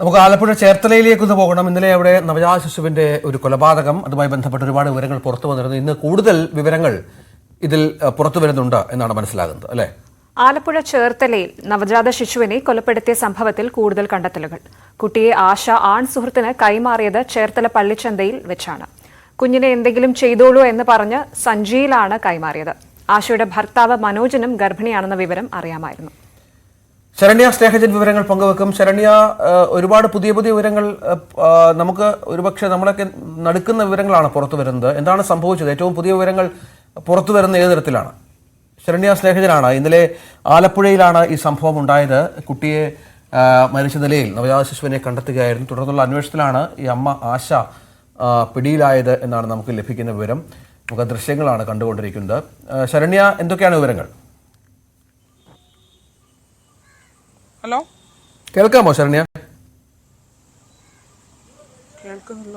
നമുക്ക് ആലപ്പുഴ ചേർത്തലയിലേക്ക് ഒന്ന് പോകണം. ഇന്നലെ അവിടെ നവജാത ശിശുവിന്റെ ഒരു കൊലപാതകം അതുമായി ബന്ധപ്പെട്ട് ഒരുപാട് വിവരങ്ങൾ പുറത്തു വന്നിരുന്നു. ഇന്ന് കൂടുതൽ വിവരങ്ങൾ ഇതിൽ പുറത്തു വരുന്നുണ്ട് എന്നാണ് മനസ്സിലാകുന്നത് അല്ലേ? ആലപ്പുഴ ചേർത്തലയിൽ നവജാത ശിശുവിനെ കൊലപ്പെടുത്തിയ സംഭവത്തിൽ കൂടുതൽ കണ്ടെത്തലുകൾ. കുട്ടിയെ ആശ ആൺ സുഹൃത്തിന് കൈമാറിയത് ചേർത്തല പള്ളിച്ചന്തയിൽ വെച്ചാണ്. കുഞ്ഞിനെ എന്തെങ്കിലും ചെയ്തോളൂ എന്ന് പറഞ്ഞ് സഞ്ജിയിലാണ് കൈമാറിയത്. ആശയുടെ ഭർത്താവ് മനോജിനും ഗർഭിണിയാണെന്ന വിവരം അറിയാമായിരുന്നു. ശരണ്യ സ്നേഹജൻ വിവരങ്ങൾ പങ്കുവെക്കും. ശരണ്യ ഒരുപാട് പുതിയ പുതിയ വിവരങ്ങൾ നമുക്ക് ഒരുപക്ഷെ നമ്മളൊക്കെ നടുക്കുന്ന വിവരങ്ങളാണ് പുറത്തു വരുന്നത്. എന്താണ് സംഭവിച്ചത്? ഏറ്റവും പുതിയ വിവരങ്ങൾ പുറത്തു വരുന്ന ഏത് തരത്തിലാണ്? ശരണ്യ സ്നേഹജനാണ്. ഇന്നലെ ആലപ്പുഴയിലാണ് ഈ സംഭവം ഉണ്ടായത്. കുട്ടിയെ മരിച്ച നിലയിൽ നവജാത ശിശുവിനെ കണ്ടെത്തുകയായിരുന്നു. തുടർന്നുള്ള അന്വേഷണത്തിലാണ് ഈ അമ്മ ആശ പിടിയിലായത് എന്നാണ് നമുക്ക് ലഭിക്കുന്ന വിവരം. നമുക്ക് ദൃശ്യങ്ങളാണ് കണ്ടുകൊണ്ടിരിക്കുന്നത് ശരണ്യ എന്തൊക്കെയാണ് വിവരങ്ങൾ? ഹലോ? കേൾക്കാമോ ശരണ്യ? കേൾക്കുന്നില്ല.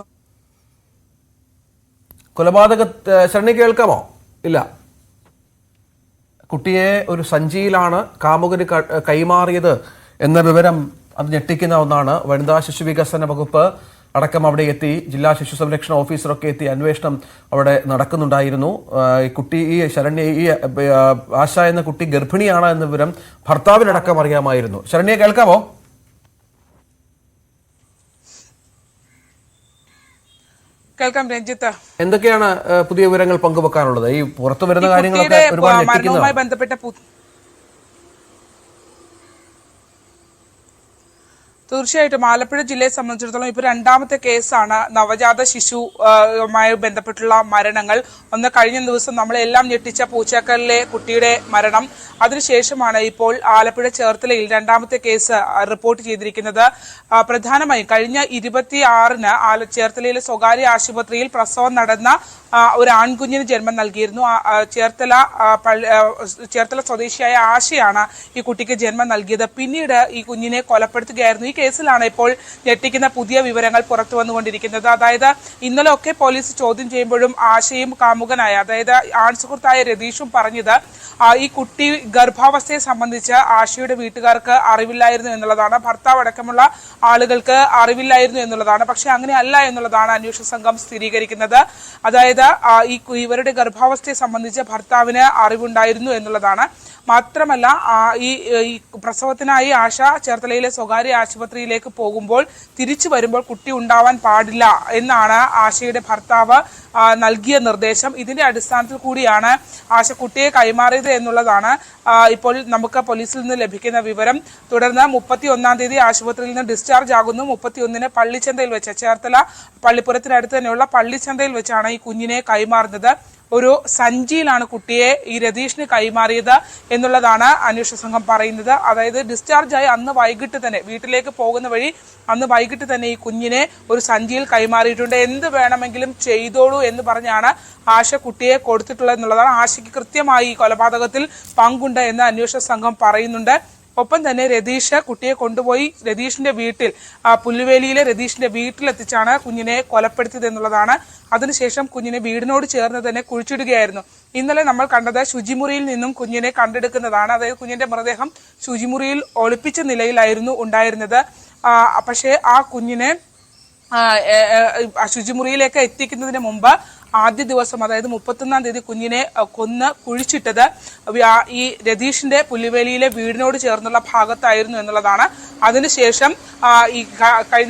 കൊലപാതക ശരണ്യ കേൾക്കാമോ? ഇല്ല. കുട്ടിയെ ഒരു സഞ്ചിയിലാണ് കാമുകന് കൈമാറിയത് എന്ന വിവരം അത് ഞെട്ടിക്കുന്ന ഒന്നാണ്. വനിതാ ശിശു വികസന വകുപ്പ് അടക്കം അവിടെ എത്തി ജില്ലാ ശിശു സംരക്ഷണ ഓഫീസറൊക്കെ എത്തി അന്വേഷണം അവിടെ നടക്കുന്നുണ്ടായിരുന്നു. ഈ കുട്ടി ഈ ശരണ്യ ഈ ആശ എന്ന കുട്ടി ഗർഭിണിയാണ് എന്ന വിവരം ഭർത്താവിനടക്കം അറിയാമായിരുന്നു. ശരണ്യ കേൾക്കാമോ? കേൾക്കാം രഞ്ജിത്ത്. എന്തൊക്കെയാണ് പുതിയ വിവരങ്ങൾ പങ്കുവെക്കാനുള്ളത്? ഈ പുറത്തു വരുന്ന കാര്യങ്ങളൊക്കെ ഒരുപാട് ബന്ധപ്പെട്ട തീർച്ചയായിട്ടും ആലപ്പുഴ ജില്ലയെ സംബന്ധിച്ചിടത്തോളം ഇപ്പൊ രണ്ടാമത്തെ കേസാണ് നവജാത ശിശുമായി മായി ബന്ധപ്പെട്ടുള്ള മരണങ്ങൾ. ഒന്ന് കഴിഞ്ഞ ദിവസം നമ്മളെല്ലാം ഞെട്ടിച്ച പൂച്ചക്കലിലെ കുട്ടിയുടെ മരണം. അതിനുശേഷമാണ് ഇപ്പോൾ ആലപ്പുഴ ചേർത്തലയിൽ രണ്ടാമത്തെ കേസ് റിപ്പോർട്ട് ചെയ്തിരിക്കുന്നത്. പ്രധാനമായും കഴിഞ്ഞ ഇരുപത്തി ആറിന് ആല ചേർത്തലയിലെ സ്വകാര്യ ആശുപത്രിയിൽ പ്രസവം നടന്ന ഒരു ആൺകുഞ്ഞിന് ജന്മം നൽകിയിരുന്നു. ചേർത്തല ചേർത്തല സ്വദേശിയായ ആശയാണ് ഈ കുട്ടിക്ക് ജന്മം നൽകിയത്. പിന്നീട് ഈ കുഞ്ഞിനെ കൊലപ്പെടുത്തുകയായിരുന്നു. ഈ കേസിലാണ് ഇപ്പോൾ ഞെട്ടിക്കുന്ന പുതിയ വിവരങ്ങൾ പുറത്തു വന്നുകൊണ്ടിരിക്കുന്നത്. അതായത് ഇന്നലെ ഒക്കെ പോലീസ് ചോദ്യം ചെയ്യുമ്പോഴും ആശയും കാമുകനായ അതായത് ആൺസുഹൃത്തായ രതീഷും പറഞ്ഞത് ഈ കുട്ടി ഗർഭാവസ്ഥയെ സംബന്ധിച്ച് ആശയുടെ വീട്ടുകാർക്ക് അറിവില്ലായിരുന്നു എന്നുള്ളതാണ്. ഭർത്താവ് അടക്കമുള്ള ആളുകൾക്ക് അറിവില്ലായിരുന്നു എന്നുള്ളതാണ്. പക്ഷെ അങ്ങനെ അല്ല എന്നുള്ളതാണ് അന്വേഷണ സംഘം സ്ഥിരീകരിക്കുന്നത്. അതായത് ഈ ഇവരുടെ ഗർഭാവസ്ഥയെ സംബന്ധിച്ച് ഭർത്താവിന് അറിവുണ്ടായിരുന്നു എന്നുള്ളതാണ്. മാത്രമല്ല ഈ പ്രസവത്തിനായി ആശ ചേർത്തലയിലെ സ്വകാര്യ ആശുപത്രിയിലേക്ക് പോകുമ്പോൾ തിരിച്ചു വരുമ്പോൾ കുട്ടി ഉണ്ടാവാൻ പാടില്ല എന്നാണ് ആശയുടെ ഭർത്താവ് നൽകിയ നിർദ്ദേശം. ഇതിന്റെ അടിസ്ഥാനത്തിൽ കൂടിയാണ് ആശ കുട്ടിയെ കൈമാറിയത് എന്നുള്ളതാണ് ഇപ്പോൾ നമുക്ക് പോലീസിൽ നിന്ന് ലഭിക്കുന്ന വിവരം. തുടർന്ന് മുപ്പത്തി ഒന്നാം തീയതി ആശുപത്രിയിൽ നിന്ന് ഡിസ്ചാർജ് ആകുന്നു. മുപ്പത്തി ഒന്നിന് പള്ളിച്ചന്തയിൽ വെച്ച് ചേർത്തല പള്ളിപ്പുറത്തിനടുത്ത് തന്നെയുള്ള പള്ളിച്ചന്തയിൽ വെച്ചാണ് ഈ കുഞ്ഞിനെ കൈമാറുന്നത്. ഒരു സഞ്ചിയിലാണ് കുട്ടിയെ ഈ രതീഷിന് കൈമാറിയത് എന്നുള്ളതാണ് അന്വേഷണ സംഘം പറയുന്നത്. അതായത് ഡിസ്ചാർജായി അന്ന് വൈകിട്ട് തന്നെ വീട്ടിലേക്ക് പോകുന്ന വഴി അന്ന് വൈകിട്ട് തന്നെ ഈ കുഞ്ഞിനെ ഒരു സഞ്ചിയിൽ കൈമാറിയിട്ടുണ്ട്. എന്ത് വേണമെങ്കിലും ചെയ്തോളൂ എന്ന് പറഞ്ഞാണ് ആശ കുട്ടിയെ കൊടുത്തിട്ടുള്ളത് എന്നുള്ളതാണ്. ആശയ്ക്ക് കൃത്യമായി ഈ കൊലപാതകത്തിൽ പങ്കുണ്ട് എന്ന് അന്വേഷണ സംഘം പറയുന്നുണ്ട്. ഒപ്പം തന്നെ രതീഷ് കുട്ടിയെ കൊണ്ടുപോയി രതീഷിന്റെ വീട്ടിൽ പുല്ലുവേലിയിലെ രതീഷിന്റെ വീട്ടിലെത്തിച്ചാണ് കുഞ്ഞിനെ കൊലപ്പെടുത്തിയത് എന്നുള്ളതാണ് അതിനുശേഷം കുഞ്ഞിനെ വീടിനോട് ചേർന്ന് തന്നെ കുഴിച്ചിടുകയായിരുന്നു. ഇന്നലെ നമ്മൾ കണ്ടത് ശുചിമുറിയിൽ നിന്നും കുഞ്ഞിനെ കണ്ടെടുക്കുന്നതാണ്. അതായത് കുഞ്ഞിന്റെ മൃതദേഹം ശുചിമുറിയിൽ ഒളിപ്പിച്ച നിലയിലായിരുന്നു ഉണ്ടായിരുന്നത്. പക്ഷേ ആ കുഞ്ഞിനെ ശുചിമുറിയിലേക്ക് എത്തിക്കുന്നതിന് മുമ്പ് ആദ്യ ദിവസം അതായത് മുപ്പത്തൊന്നാം തീയതി കുഞ്ഞിനെ കൊന്ന് കുഴിച്ചിട്ടത് ഈ രതീഷിന്റെ പുല്ലുവേലിയിലെ വീടിനോട് ചേർന്നുള്ള ഭാഗത്തായിരുന്നു എന്നുള്ളതാണ്. അതിനുശേഷം ഈ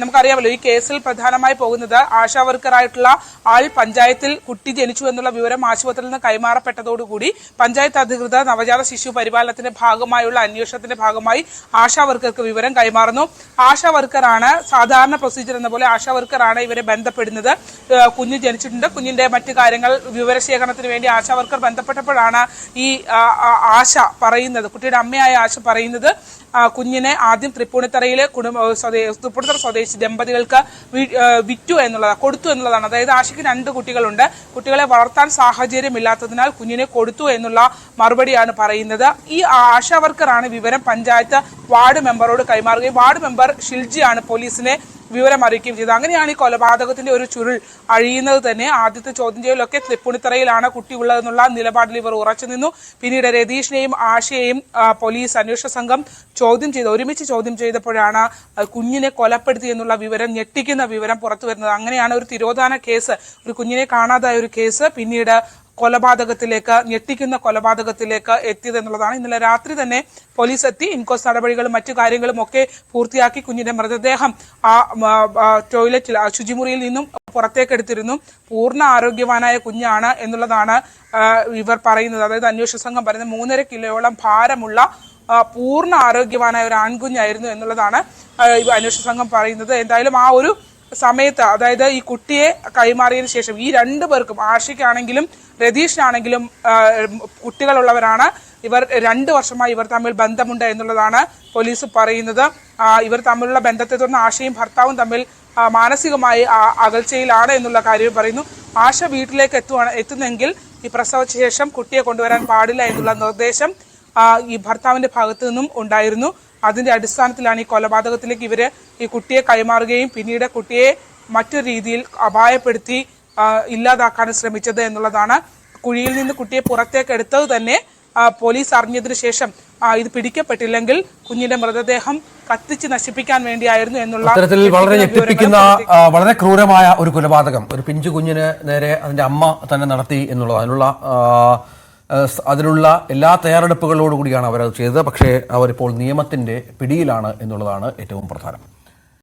നമുക്കറിയാമല്ലോ ഈ കേസിൽ പ്രധാനമായി പോകുന്നത് ആശാ വർക്കറായിട്ടുള്ള ആൾ പഞ്ചായത്തിൽ കുട്ടി ജനിച്ചു എന്നുള്ള വിവരം ആശുപത്രിയിൽ നിന്ന് കൈമാറപ്പെട്ടതോടുകൂടി പഞ്ചായത്ത് അധികൃതർ നവജാത ശിശു പരിപാലനത്തിന്റെ ഭാഗമായുള്ള അന്വേഷണത്തിന്റെ ഭാഗമായി ആശാ വർക്കർക്ക് വിവരം കൈമാറുന്നു. ആശാ വർക്കറാണ് സാധാരണ പ്രൊസീജിയർ എന്ന പോലെ ആശാ വർക്കറാണ് ഇവരെ ബന്ധപ്പെടുന്നത്. കുഞ്ഞ് ജനിച്ചിട്ടുണ്ട്. കുഞ്ഞിന്റെ മറ്റു കാര്യങ്ങൾ വിവരശേഖരണത്തിന് വേണ്ടി ആശ വർക്കർ ബന്ധപ്പെട്ടപ്പോഴാണ് ഈ ആശ പറയുന്നത്. കുട്ടിയുടെ അമ്മയായ ആശ പറയുന്നത്. കുഞ്ഞിനെ ആദ്യം തൃപ്പൂണിത്തറയിലെ കുടുംബ തൃപ്പൂണിത്തറ സ്വദേശി ദമ്പതികൾക്ക് വിറ്റു എന്നുള്ളതാണ് കൊടുത്തു എന്നുള്ളതാണ്. അതായത് ആശയ്ക്ക് രണ്ട് കുട്ടികളുണ്ട്. കുട്ടികളെ വളർത്താൻ സാഹചര്യമില്ലാത്തതിനാൽ കുഞ്ഞിനെ കൊടുത്തു എന്നുള്ള മറുപടിയാണ് പറയുന്നത്. ഈ ആശാ വർക്കറാണ് വിവരം പഞ്ചായത്ത് വാർഡ് മെമ്പറോട് കൈമാറുകയും വാർഡ് മെമ്പർ ഷിൽജിയാണ് പോലീസിനെ വിവരം അറിയിക്കുകയും ചെയ്തു. അങ്ങനെയാണ് ഈ കൊലപാതകത്തിന്റെ ഒരു ചുരുൾ അഴിയുന്നത് തന്നെ. ആദ്യത്തെ ചോദ്യം ചെയ്യലൊക്കെ തൃപ്പൂണിത്തറയിലാണ് കുട്ടി ഉള്ളതെന്നുള്ള നിലപാടിൽ ഇവർ ഉറച്ചു നിന്നു. പിന്നീട് രതീഷിനെയും ആശയെയും പോലീസ് അന്വേഷണ സംഘം ചോദ്യം ചെയ്ത്. ഒരുമിച്ച് ചോദ്യം ചെയ്തപ്പോഴാണ് കുഞ്ഞിനെ കൊലപ്പെടുത്തി എന്നുള്ള വിവരം ഞെട്ടിക്കുന്ന വിവരം പുറത്തു വരുന്നത്. അങ്ങനെയാണ് ഒരു തിരോധാന കേസ് ഒരു കുഞ്ഞിനെ കാണാതായ ഒരു കേസ്. പിന്നീട് കൊലപാതകത്തിലേക്ക് ഞെട്ടിക്കുന്ന കൊലപാതകത്തിലേക്ക് എത്തിയത് എന്നുള്ളതാണ് ഇന്നലെ രാത്രി തന്നെ പോലീസ് എത്തി. ഇൻകോസ് നടപടികളും മറ്റു കാര്യങ്ങളും ഒക്കെ പൂർത്തിയാക്കി കുഞ്ഞിന്റെ മൃതദേഹം ആ ടോയ്ലറ്റിൽ ശുചിമുറിയിൽ നിന്നും പുറത്തേക്കെടുത്തിരുന്നു പൂർണ ആരോഗ്യവാനായ കുഞ്ഞാണ് എന്നുള്ളതാണ് ഇവർ പറയുന്നത്. അതായത് അന്വേഷണ സംഘം പറയുന്നത് മൂന്നര കിലോയോളം ഭാരമുള്ള പൂർണ ആരോഗ്യവാനായ ഒരു ആൺകുഞ്ഞായിരുന്നു എന്നുള്ളതാണ് അന്വേഷണ സംഘം പറയുന്നത്. എന്തായാലും ആ ഒരു സമയത്ത് അതായത് ഈ കുട്ടിയെ കൈമാറിയതിനു ശേഷം ഈ രണ്ടു പേർക്കും ആഷിക്കാണെങ്കിലും രതീഷിനാണെങ്കിലും കുട്ടികളുള്ളവരാണ്. ഇവർ രണ്ടു വർഷമായി ഇവർ തമ്മിൽ ബന്ധമുണ്ട് എന്നുള്ളതാണ് പോലീസ് പറയുന്നത്. ഇവർ തമ്മിലുള്ള ബന്ധത്തെ തുടർന്ന് ആശയും ഭർത്താവും തമ്മിൽ മാനസികമായി അകൽച്ചയിലാണ് എന്നുള്ള കാര്യം പറയുന്നു. ആശ വീട്ടിലേക്ക് എത്തുവാണ് എത്തുന്നെങ്കിൽ ഈ പ്രസവശേഷം കുട്ടിയെ കൊണ്ടുവരാൻ പാടില്ല എന്നുള്ള നിർദ്ദേശം ഈ ഭർത്താവിന്റെ ഭാഗത്തു നിന്നും ഉണ്ടായിരുന്നു. അതിന്റെ അടിസ്ഥാനത്തിലാണ് ഈ കൊലപാതകത്തിലേക്ക് ഇവർ ഈ കുട്ടിയെ കൈമാറുകയും പിന്നീട് കുട്ടിയെ മറ്റൊരു രീതിയിൽ അപായപ്പെടുത്തി ഇല്ലാതാക്കാൻ ശ്രമിച്ചത് എന്നുള്ളതാണ്. കുഴിയിൽ നിന്ന് കുട്ടിയെ പുറത്തേക്ക് എടുത്തത് തന്നെ പോലീസ് അറിഞ്ഞതിന് ശേഷം ഇത് പിടിക്കപ്പെട്ടില്ലെങ്കിൽ കുഞ്ഞിന്റെ മൃതദേഹം കത്തിച്ച് നശിപ്പിക്കാൻ വേണ്ടിയായിരുന്നു എന്നുള്ള അത്തരത്തിൽ വളരെ ഞെട്ടിപ്പിക്കുന്ന വളരെ ക്രൂരമായ ഒരു കൊലപാതകം. ഒരു പിഞ്ചു കുഞ്ഞിന് നേരെ അതിന്റെ അമ്മ തന്നെ നടത്തി എന്നുള്ളത് അതിനുള്ള അതിനുള്ള എല്ലാ തയ്യാറെടുപ്പുകളോടുകൂടിയാണ് അവരത് ചെയ്തത്. പക്ഷേ അവരിപ്പോൾ നിയമത്തിന്റെ പിടിയിലാണ് എന്നുള്ളതാണ് ഏറ്റവും പ്രധാനം.